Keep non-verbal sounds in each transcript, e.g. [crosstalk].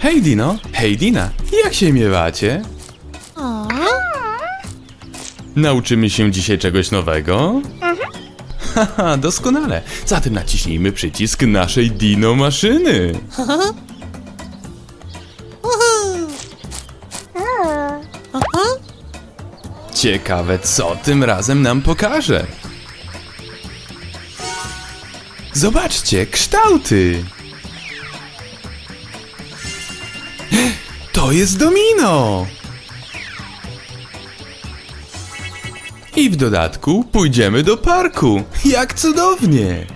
Hej Dino, hej Dina, jak się miewacie? Nauczymy się dzisiaj czegoś nowego? Haha, doskonale. Zatem naciśnijmy przycisk naszej Dino maszyny. Ciekawe, co tym razem nam pokaże. Zobaczcie, kształty. To jest domino. I w dodatku pójdziemy do parku. Jak cudownie.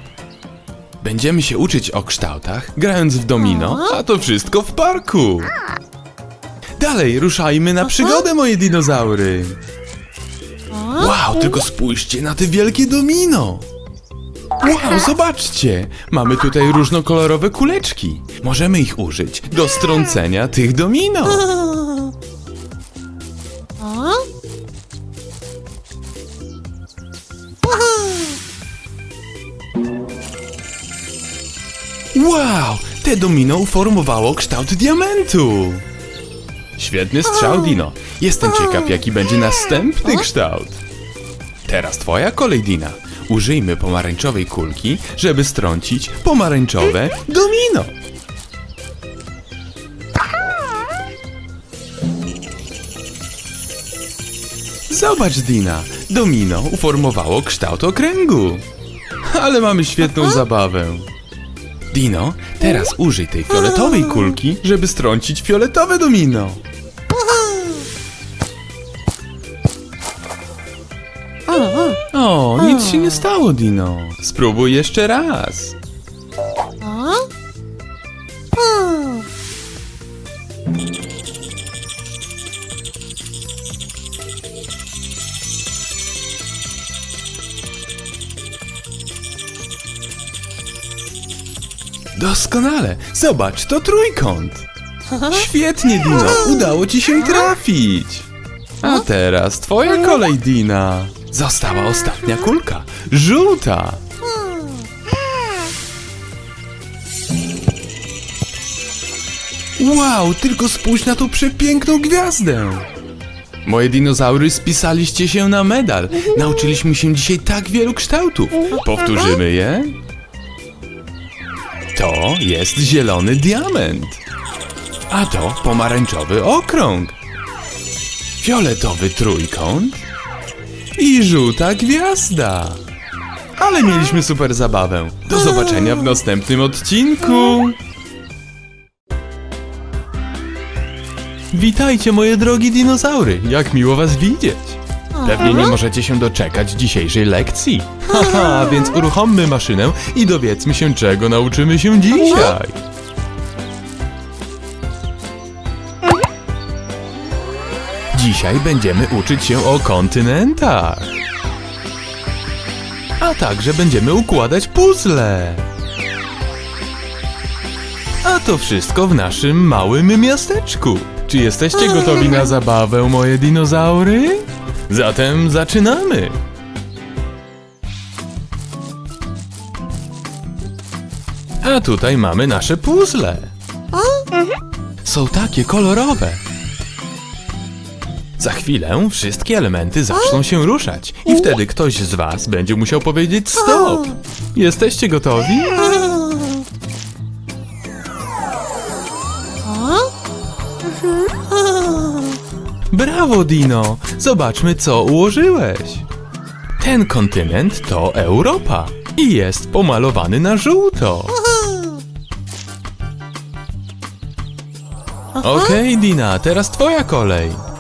Będziemy się uczyć o kształtach, grając w domino, a to wszystko w parku. Dalej, ruszajmy na przygodę, moje dinozaury. Wow, tylko spójrzcie na te wielkie domino! Wow, zobaczcie! Mamy tutaj różnokolorowe kuleczki. Możemy ich użyć do strącenia tych domino. Wow, te domino uformowało kształt diamentu. Świetny strzał, Dino. Jestem ciekaw, jaki będzie następny kształt. Teraz twoja kolej, Dina. Użyjmy pomarańczowej kulki, żeby strącić pomarańczowe domino. Zobacz, Dina. Domino uformowało kształt okręgu. Ale mamy świetną zabawę. Dino, teraz użyj tej fioletowej kulki, żeby strącić fioletowe domino. Nic się nie stało, Dino. Spróbuj jeszcze raz. Doskonale. Zobacz, to trójkąt. Świetnie, Dino. Udało ci się trafić. A teraz twoja kolej, Dina. Została ostatnia kulka. Żółta. Wow, tylko spójrz na tą przepiękną gwiazdę. Moje dinozaury spisaliście się na medal. Nauczyliśmy się dzisiaj tak wielu kształtów. Powtórzymy je? To jest zielony diament. A to pomarańczowy okrąg. Fioletowy trójkąt. I żółta gwiazda. Ale mieliśmy super zabawę. Do zobaczenia w następnym odcinku. Witajcie moje drogie dinozaury. Jak miło was widzieć. Pewnie nie możecie się doczekać dzisiejszej lekcji. [laughs] Haha, więc uruchommy maszynę i dowiedzmy się, czego nauczymy się dzisiaj. Dzisiaj będziemy uczyć się o kontynentach. A także będziemy układać puzzle. A to wszystko w naszym małym miasteczku. Czy jesteście gotowi na zabawę, moje dinozaury? Zatem zaczynamy! A tutaj mamy nasze puzzle. Są takie kolorowe. Za chwilę wszystkie elementy zaczną się ruszać i wtedy ktoś z was będzie musiał powiedzieć stop. Jesteście gotowi? Brawo, Dino! Zobaczmy, co ułożyłeś. Ten kontynent to Europa i jest pomalowany na żółto. Okej, Dina, teraz twoja kolej.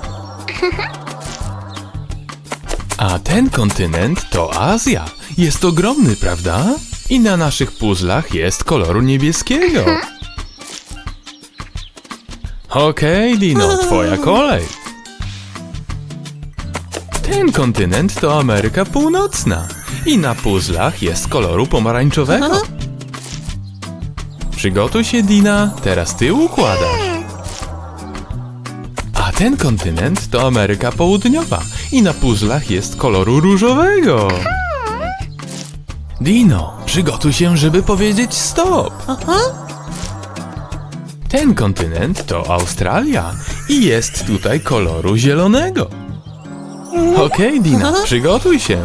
A ten kontynent to Azja. Jest ogromny, prawda? I na naszych puzzlach jest koloru niebieskiego. Okej, Dino, twoja kolej. Ten kontynent to Ameryka Północna. I na puzzlach jest koloru pomarańczowego. Przygotuj się, Dina, teraz ty układasz. A ten kontynent to Ameryka Południowa. I na puzzlach jest koloru różowego. Dino, przygotuj się, żeby powiedzieć stop. Ten kontynent to Australia i jest tutaj koloru zielonego. Okej, Dina, przygotuj się.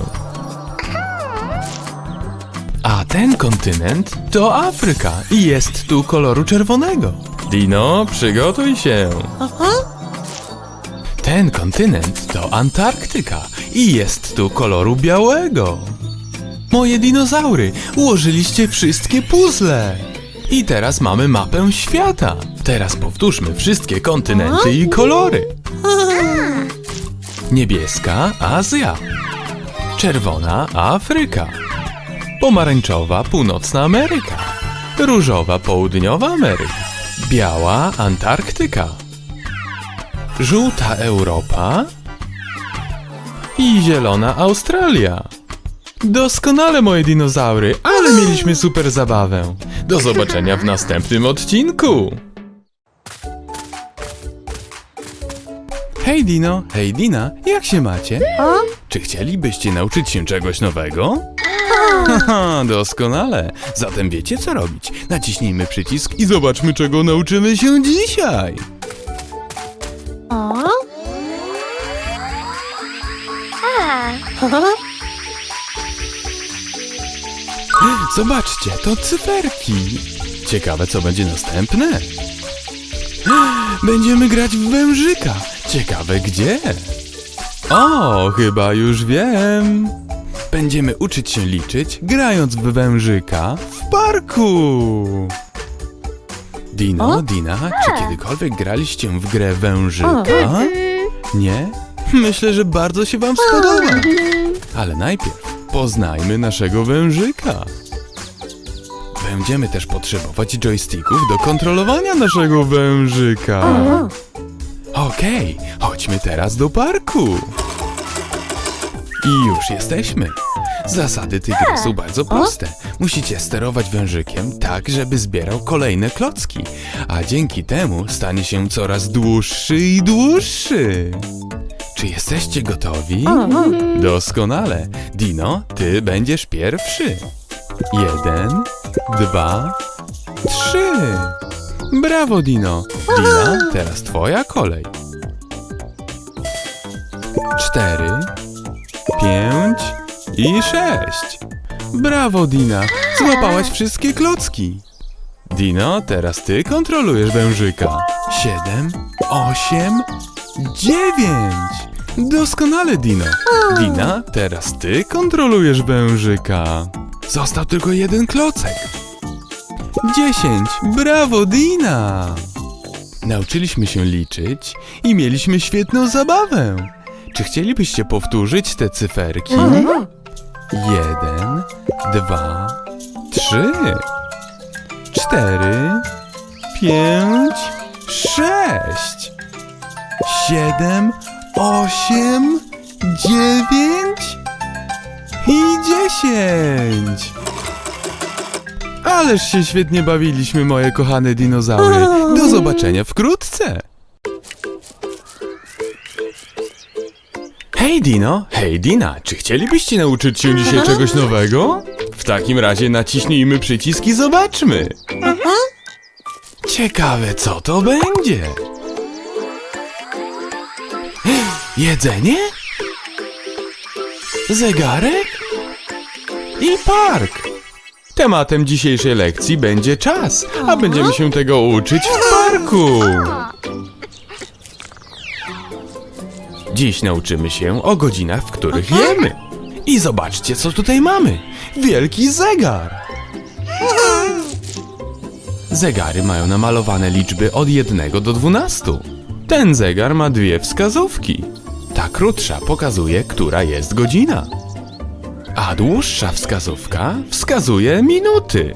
A ten kontynent to Afryka i jest tu koloru czerwonego. Dino, przygotuj się. Aha. Ten kontynent to Antarktyka i jest tu koloru białego. Moje dinozaury, ułożyliście wszystkie puzzle. I teraz mamy mapę świata. Teraz powtórzmy wszystkie kontynenty i kolory. Niebieska Azja. Czerwona Afryka. Pomarańczowa Północna Ameryka. Różowa Południowa Ameryka. Biała Antarktyka. Żółta Europa i zielona Australia. Doskonale moje dinozaury, ale mieliśmy super zabawę. Do zobaczenia w następnym odcinku. Hej Dino, hej Dina, jak się macie? Czy chcielibyście nauczyć się czegoś nowego? Haha, [laughs] doskonale. Zatem wiecie co robić. Naciśnijmy przycisk i zobaczmy czego nauczymy się dzisiaj. [laughs] Zobaczcie, to cyferki. Ciekawe, co będzie następne. [gasps] Będziemy grać w wężyka. Ciekawe gdzie. O, chyba już wiem. Będziemy uczyć się liczyć, grając w wężyka w parku. Dino? Dina, czy kiedykolwiek graliście w grę wężyka? O. Nie? Myślę, że bardzo się wam spodoba. Ale najpierw poznajmy naszego wężyka. Będziemy też potrzebować joysticków do kontrolowania naszego wężyka. Okej, chodźmy teraz do parku. I już jesteśmy. Zasady tej gry są bardzo proste. Musicie sterować wężykiem tak, żeby zbierał kolejne klocki, a dzięki temu stanie się coraz dłuższy i dłuższy. Czy jesteście gotowi? Doskonale. Dino, ty będziesz pierwszy. Jeden, dwa, trzy. Brawo, Dino. Dina, teraz twoja kolej. Cztery, pięć i sześć. Brawo, Dina. Złapałaś wszystkie klocki. Dino, teraz ty kontrolujesz wężyka. Siedem, osiem, dziewięć. Doskonale, Dino. Dina, teraz ty kontrolujesz wężyka. Został tylko jeden klocek. Dziesięć. Brawo, Dina. Nauczyliśmy się liczyć i mieliśmy świetną zabawę. Czy chcielibyście powtórzyć te cyferki? Jeden, dwa, trzy, cztery, pięć, sześć, siedem, osiem, dziewięć i dziesięć. Ależ się świetnie bawiliśmy, moje kochane dinozaury. Do [laughs] zobaczenia wkrótce. Hej Dino, hej Dina, czy chcielibyście nauczyć się dzisiaj [laughs] czegoś nowego? W takim razie naciśnijmy przycisk i zobaczmy. Ciekawe, co to będzie? Jedzenie? Zegarek? I park. Tematem dzisiejszej lekcji będzie czas, a będziemy się tego uczyć w parku. Dziś nauczymy się o godzinach, w których jemy. I zobaczcie, co tutaj mamy. Wielki zegar. Zegary mają namalowane liczby od 1 do 12. Ten zegar ma dwie wskazówki. Ta krótsza pokazuje, która jest godzina. A dłuższa wskazówka wskazuje minuty.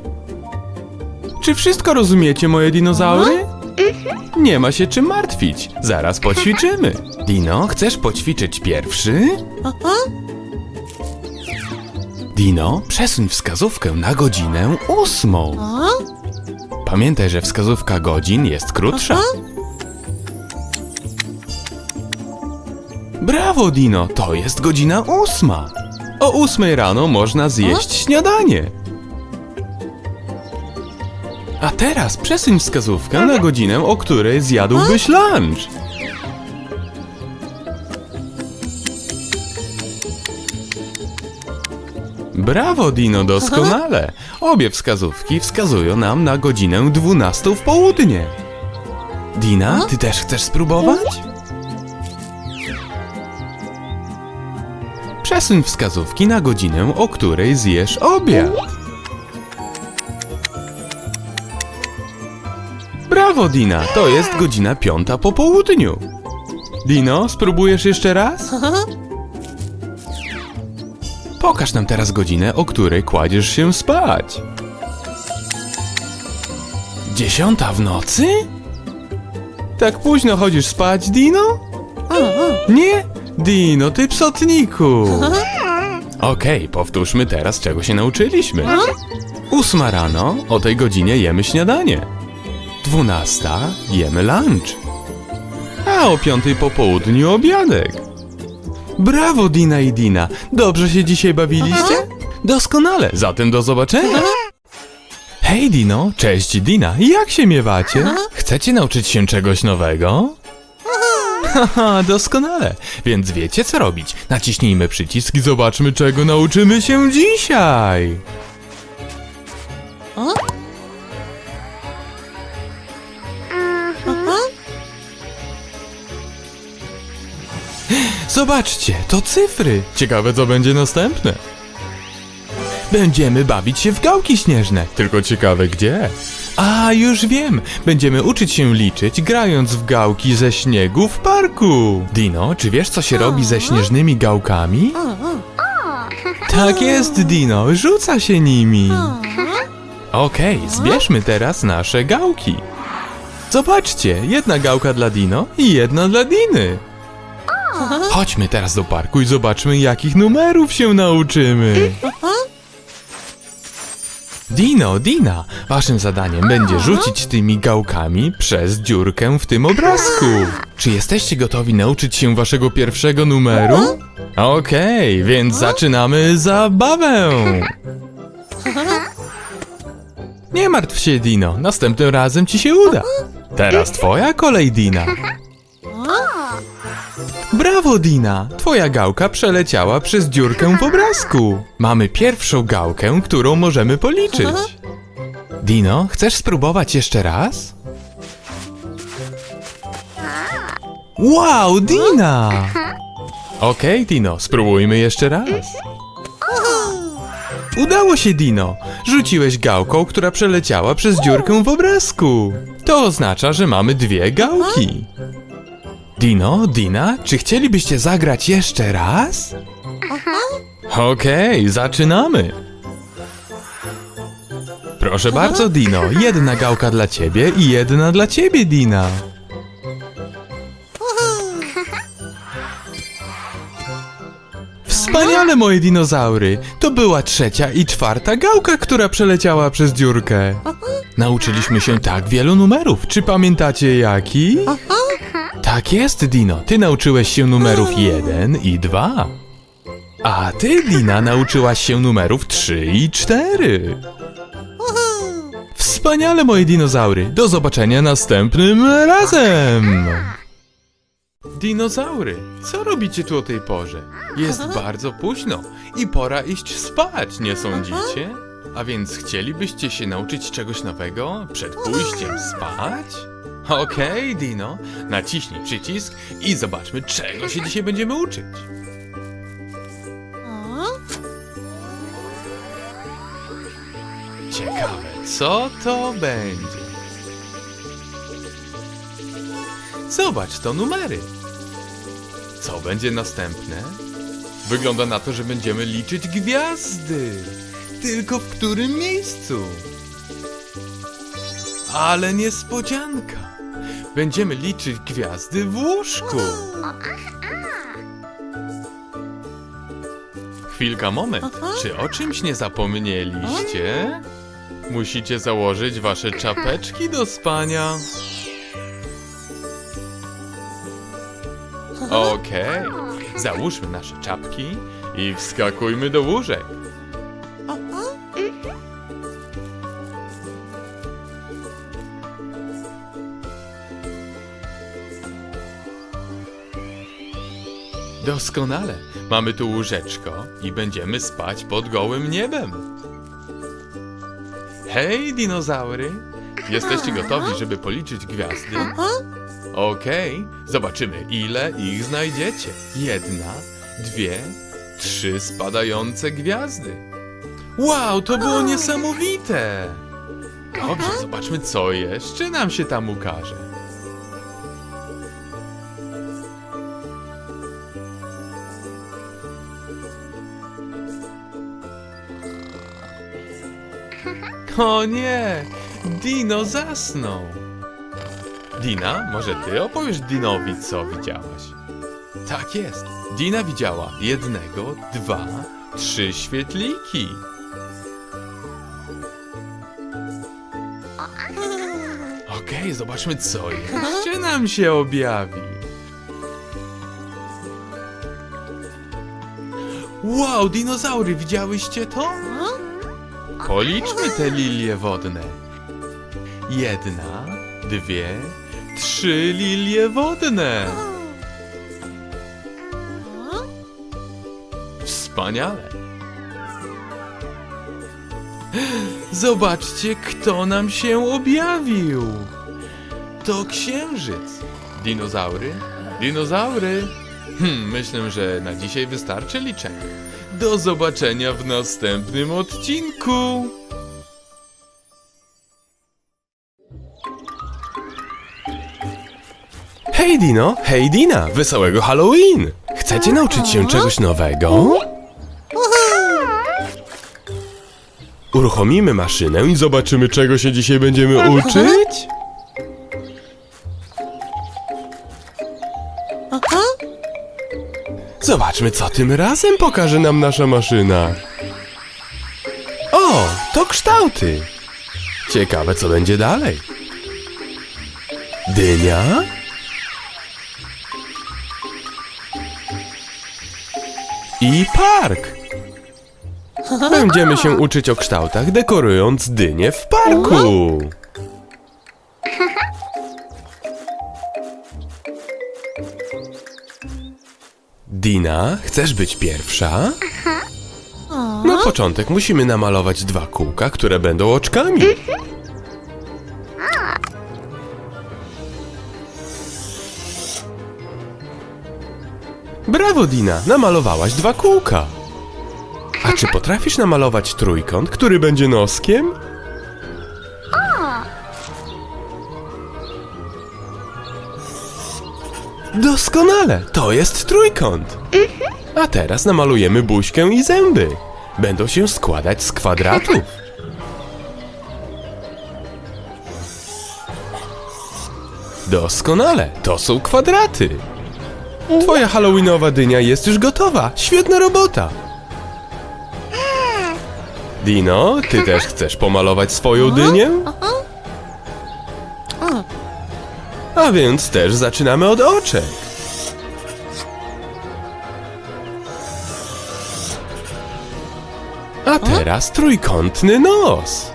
Czy wszystko rozumiecie, moje dinozaury? Nie ma się czym martwić. Zaraz [laughs] poćwiczymy. Dino, chcesz poćwiczyć pierwszy? Dino, przesuń wskazówkę na godzinę ósmą. Pamiętaj, że wskazówka godzin jest krótsza. Brawo, Dino, to jest godzina ósma. O ósmej rano można zjeść śniadanie. A teraz przesuń wskazówkę na godzinę, o której zjadłbyś lunch. Brawo, Dino, doskonale. Obie wskazówki wskazują nam na godzinę 12 w południe. Dina, ty też chcesz spróbować? Przesuń wskazówki na godzinę, o której zjesz obiad. Brawo, Dina, to jest godzina piąta po południu. Dino, spróbujesz jeszcze raz? Pokaż nam teraz godzinę, o której kładziesz się spać. Dziesiąta w nocy? Tak późno chodzisz spać, Dino? Nie? Dino, ty psotniku! [laughs] Okej, powtórzmy teraz, czego się nauczyliśmy. Ósma rano, o tej godzinie jemy śniadanie. Dwunasta, jemy lunch. A o piątej po południu obiadek. Brawo, Dina i Dina! Dobrze się dzisiaj bawiliście? Doskonale, zatem do zobaczenia! Hej Dino, cześć Dina, jak się miewacie? Chcecie nauczyć się czegoś nowego? Haha, doskonale. Więc wiecie co robić. Naciśnijmy przycisk i zobaczmy czego nauczymy się dzisiaj. Zobaczcie, to cyfry. Ciekawe co będzie następne. Będziemy bawić się w gałki śnieżne. Tylko ciekawe gdzie. A, już wiem. Będziemy uczyć się liczyć, grając w gałki ze śniegu w parku. Dino, czy wiesz, co się robi ze śnieżnymi gałkami? Tak jest, Dino. Rzuca się nimi. Okej, zbierzmy teraz nasze gałki. Zobaczcie, jedna gałka dla Dino i jedna dla Diny. Chodźmy teraz do parku i zobaczmy, jakich numerów się nauczymy. [laughs] Dino, Dina, waszym zadaniem będzie rzucić tymi gałkami przez dziurkę w tym obrazku. Czy jesteście gotowi nauczyć się waszego pierwszego numeru? Okej, więc zaczynamy zabawę. Nie martw się, Dino, następnym razem ci się uda. Teraz twoja kolej, Dina. Brawo, Dina! Twoja gałka przeleciała przez dziurkę w obrazku. Mamy pierwszą gałkę, którą możemy policzyć. Dino, chcesz spróbować jeszcze raz? Wow, Dina! Okej, Dino, spróbujmy jeszcze raz. Udało się, Dino! Rzuciłeś gałką, która przeleciała przez dziurkę w obrazku. To oznacza, że mamy dwie gałki. Dino, Dina, czy chcielibyście zagrać jeszcze raz? Okej, zaczynamy. Proszę bardzo, Dino. Jedna gałka dla ciebie i jedna dla ciebie, Dina. Wspaniale, moje dinozaury! To była trzecia i czwarta gałka, która przeleciała przez dziurkę. Nauczyliśmy się tak wielu numerów. Czy pamiętacie jakich? Tak jest, Dino. Ty nauczyłeś się numerów 1 i 2. A ty, Dina, nauczyłaś się numerów 3 i 4. Wspaniale, moje dinozaury. Do zobaczenia następnym razem. Dinozaury, co robicie tu o tej porze? Jest bardzo późno i pora iść spać, nie sądzicie? A więc chcielibyście się nauczyć czegoś nowego przed pójściem spać? Okej, Dino, naciśnij przycisk i zobaczmy, czego się dzisiaj będziemy uczyć. Ciekawe, co to będzie? Zobacz, to numery. Co będzie następne? Wygląda na to, że będziemy liczyć gwiazdy. Tylko w którym miejscu? Ale niespodzianka. Będziemy liczyć gwiazdy w łóżku. Chwilka, moment. Czy o czymś nie zapomnieliście? Musicie założyć wasze czapeczki do spania. Okej, załóżmy nasze czapki i wskakujmy do łóżek. Doskonale. Mamy tu łóżeczko i będziemy spać pod gołym niebem. Hej, dinozaury! Jesteście gotowi, żeby policzyć gwiazdy? Okej, zobaczymy, ile ich znajdziecie. Jedna, dwie, trzy spadające gwiazdy. Wow, to było niesamowite! Dobrze, zobaczmy, co jeszcze nam się tam ukaże. O nie! Dino zasnął! Dina, może ty opowiesz Dinowi, co widziałaś? Tak jest. Dina widziała jednego, dwa, trzy świetliki. Okej, zobaczmy, co jeszcze nam się objawi. Wow, dinozaury, widziałyście to? Policzmy te lilie wodne. Jedna, dwie, trzy lilie wodne. Wspaniale. Zobaczcie, kto nam się objawił. To księżyc. Dinozaury? Dinozaury? Hmm, myślę, że na dzisiaj wystarczy liczenia. Do zobaczenia w następnym odcinku. Hej Dino, hej Dina, wesołego Halloween! Chcecie nauczyć się czegoś nowego? Uruchomimy maszynę i zobaczymy czego się dzisiaj będziemy uczyć? Zobaczmy co tym razem pokaże nam nasza maszyna. O, to kształty. Ciekawe co będzie dalej. Dynia? i park. Będziemy się uczyć o kształtach, dekorując dynie w parku. Dina, chcesz być pierwsza? Na początek musimy namalować dwa kółka, które będą oczkami. Brawo, Dina, namalowałaś dwa kółka. A czy [laughs] potrafisz namalować trójkąt, który będzie noskiem? Doskonale, to jest trójkąt. A teraz namalujemy buźkę i zęby. Będą się składać z kwadratów. Doskonale, to są kwadraty. Twoja halloweenowa dynia jest już gotowa. Świetna robota. Dino, ty też chcesz pomalować swoją dynię? A więc też zaczynamy od oczek. A teraz trójkątny nos.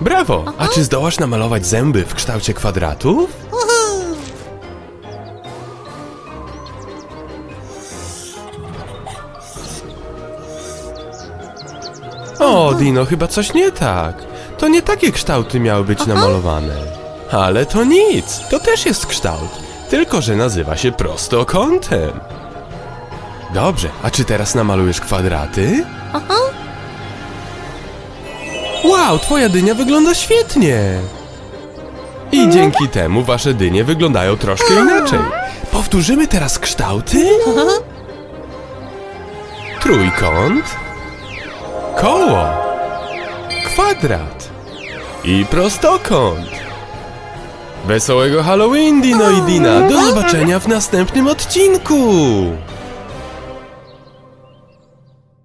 Brawo! A czy zdołasz namalować zęby w kształcie kwadratów? O, Dino, chyba coś nie tak. To nie takie kształty miały być namalowane. Ale to nic, to też jest kształt, tylko że nazywa się prostokątem. Dobrze, a czy teraz namalujesz kwadraty? Wow, twoja dynia wygląda świetnie! I dzięki temu wasze dynie wyglądają troszkę inaczej. Powtórzymy teraz kształty? Trójkąt, koło, kwadrat i prostokąt. Wesołego Halloween, Dino i Dina! Do zobaczenia w następnym odcinku!